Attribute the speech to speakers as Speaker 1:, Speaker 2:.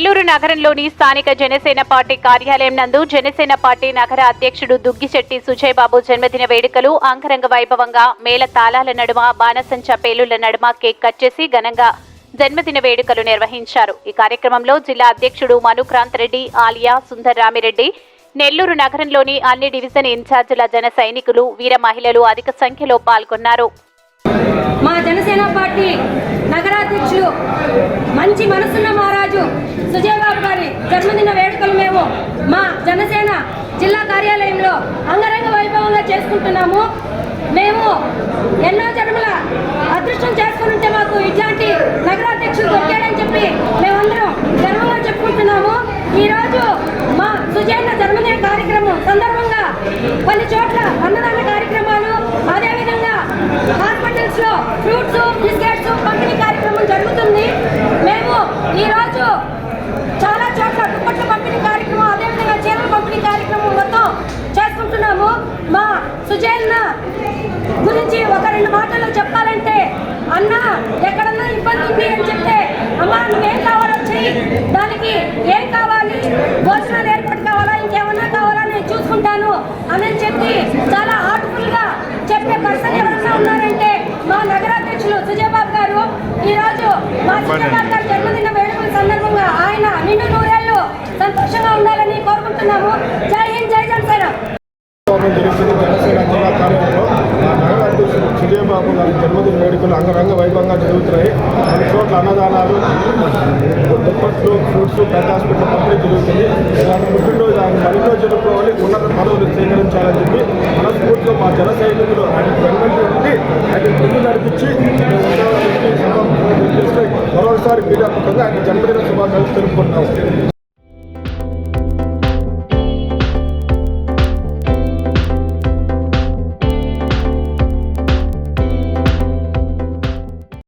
Speaker 1: నెల్లూరు నగరంలోని స్థానిక జనసేన పార్టీ కార్యాలయం నందు జనసేన పార్టీ నగర అధ్యక్షుడు దుగ్గిశెట్టి సుజయ్ బాబు జన్మదిన వేడుకలు అంగరంగ వైభవంగా మేళ తాళాల నడుమ బాణసంచ పేలుళ్ళ నడుమ కేక్ కట్ చేసి ఘనంగా జన్మదిన వేడుకలు నిర్వహించారు. ఈ కార్యక్రమంలో జిల్లా అధ్యక్షుడు మనుక్రాంత్ రెడ్డి ఆలియా సుందర్ రామిరెడ్డి నెల్లూరు నగరంలోని అన్ని డివిజన్ ఇన్ఛార్జీల జన సైనికులు వీర మహిళలు అధిక సంఖ్యలో పాల్గొన్నారు.
Speaker 2: మా జనసేన పార్టీ నగరాధ్యక్షులు మంచి మనసున్న మహారాజు సుజయబాబు గారి జన్మదిన వేడుకలు మేము మా జనసేన జిల్లా కార్యాలయంలో అంగరంగ వైభవంగా చేసుకుంటున్నాము. మేము ఎన్నో జన్మల అదృష్టం చేసుకుని ఉంటే మాకు ఇట్లాంటి నగరాధ్యక్షులు దొరికాడని చెప్పి మేమందరం గర్వంగా చెప్పుకుంటున్నాము. ఈరోజు మా సుజయన్న జన్మదిన కార్యక్రమం సందర్భంగా కొన్ని చోట్ల అన్నదాన కార్యక్రమాలు అదేవిధంగా హాస్పిటల్స్లో ఫ్రూట్స్ బిస్కెట్స్ పంపిణీ కార్యక్రమం జరుగుతుంది. ఈ చాలా చోట్ల దుప్పట్ల పంపిణీ కార్యక్రమం అదేవిధంగా చీరల పంపిణీ కార్యక్రమం మొత్తం చేసుకుంటున్నాము. మా సుజేల్న గురించి ఒక రెండు మాటలు చెప్పాలంటే అన్న ఎక్కడన్నా ఇబ్బంది ఉంది అని చెప్తే అమ్మ నువ్వేం కావాలో చెయ్యి. దానికి ఏం కావాలి? భోజనాలు ఏర్పాటు కావాలా? ఇంకేమన్నా కావాలా? నేను చూసుకుంటాను. అని చెప్పి చాలా హార్ట్ఫుల్గా చెప్పే పర్సన్ ఎవరన్నా ఉన్నారంటే మా నగరాధ్యక్షులు సుజయబాబు గారు. ఈ రోజు మా సుజయబాబు గారు జన్మదిన వేడుకల ఆయన నిన్ను నూరేళ్ళు సంతోషంగా ఉండాలని కోరుకుంటున్నాము. జై హింద్ జై జనసేన.
Speaker 3: కార్యక్రమం గారి జన్మదిన వేడుకలు అంగరంగ వైభవంగా జరుగుతున్నాయి. కొన్ని చోట్ల అన్నదానాలు దుప్పట్లు ఫ్రూట్స్ పెద్ద హాస్పిటల్ పంపిణీ జరుగుతుంది. ఇలాంటి పుట్టినరోజు ఆయన మరిలో జరుపుకోవాలి ఉన్నత పదవులు స్వీకరించాలని చెప్పి మన మనస్ఫూర్తిగా మా జన సైనికులు ఆయన వెనుకంటి ఉండి ఆయన ముందు నడిపించి మేము ఉండాలని చెప్పి సభ చేస్తే మరోసారి మీడియా ముఖంగా ఆయన జన్మదిన శుభాకాంక్షలు తెలుపుకుంటున్నాం